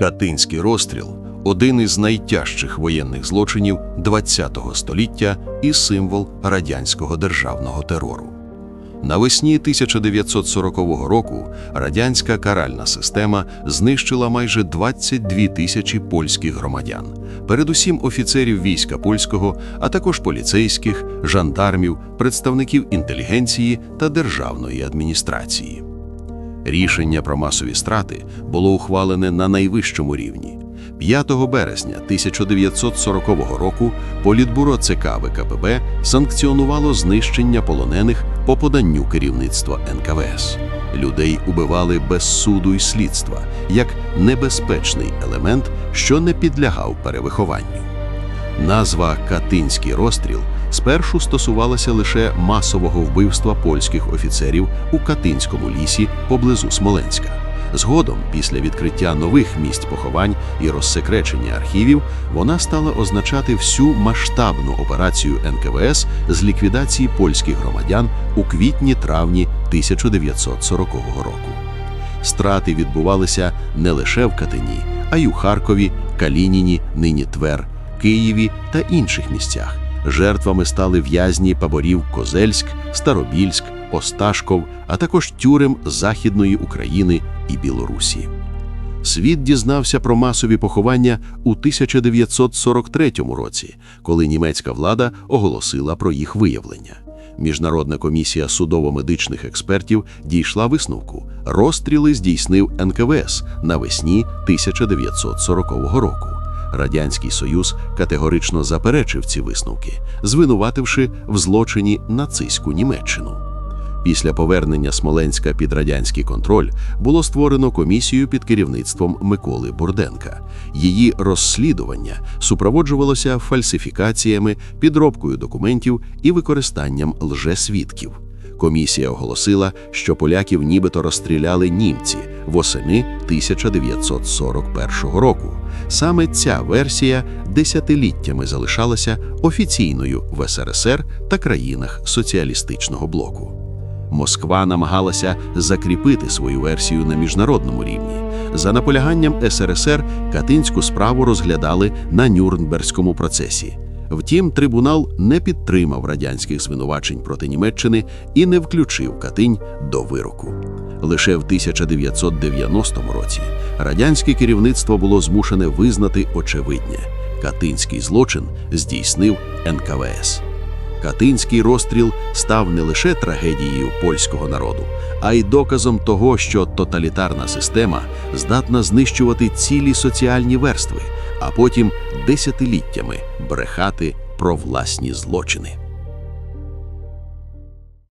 Катинський розстріл один із найтяжчих воєнних злочинів ХХ століття і символ радянського державного терору. Навесні 1940 року радянська каральна система знищила майже 22 тисячі польських громадян, передусім офіцерів війська польського, а також поліцейських, жандармів, представників інтелігенції та державної адміністрації. Рішення про масові страти було ухвалене на найвищому рівні. 5 березня 1940 року Політбюро ЦК ВКПБ санкціонувало знищення полонених по поданню керівництва НКВС. Людей убивали без суду й слідства, як небезпечний елемент, що не підлягав перевихованню. Назва Катинський розстріл спершу стосувалася лише масового вбивства польських офіцерів у Катинському лісі поблизу Смоленська. Згодом, після відкриття нових місць поховань і розсекречення архівів, вона стала означати всю масштабну операцію НКВС з ліквідації польських громадян у квітні-травні 1940 року. Страти відбувалися не лише в Катині, а й у Харкові, Калініні, нині Твер, Києві та інших місцях. Жертвами стали в'язні таборів Козельськ, Старобільськ, Осташков, а також тюрем Західної України і Білорусі. Світ дізнався про масові поховання у 1943 році, коли німецька влада оголосила про їх виявлення. Міжнародна комісія судово-медичних експертів дійшла висновку. Розстріли здійснив НКВС навесні 1940 року. Радянський Союз категорично заперечив ці висновки, звинувативши в злочині нацистську Німеччину. Після повернення Смоленська під радянський контроль було створено комісію під керівництвом Миколи Бурденка. Її розслідування супроводжувалося фальсифікаціями, підробкою документів і використанням лжесвідків. Комісія оголосила, що поляків нібито розстріляли німці восени 1941 року. Саме ця версія десятиліттями залишалася офіційною в СРСР та країнах соціалістичного блоку. Москва намагалася закріпити свою версію на міжнародному рівні. За наполяганням СРСР Катинську справу розглядали на Нюрнберзькому процесі. Втім, трибунал не підтримав радянських звинувачень проти Німеччини і не включив Катинь до вироку. Лише в 1990 році радянське керівництво було змушене визнати очевидне – катинський злочин здійснив НКВС. Катинський розстріл став не лише трагедією польського народу, а й доказом того, що тоталітарна система здатна знищувати цілі соціальні верстви, а потім десятиліттями брехати про власні злочини.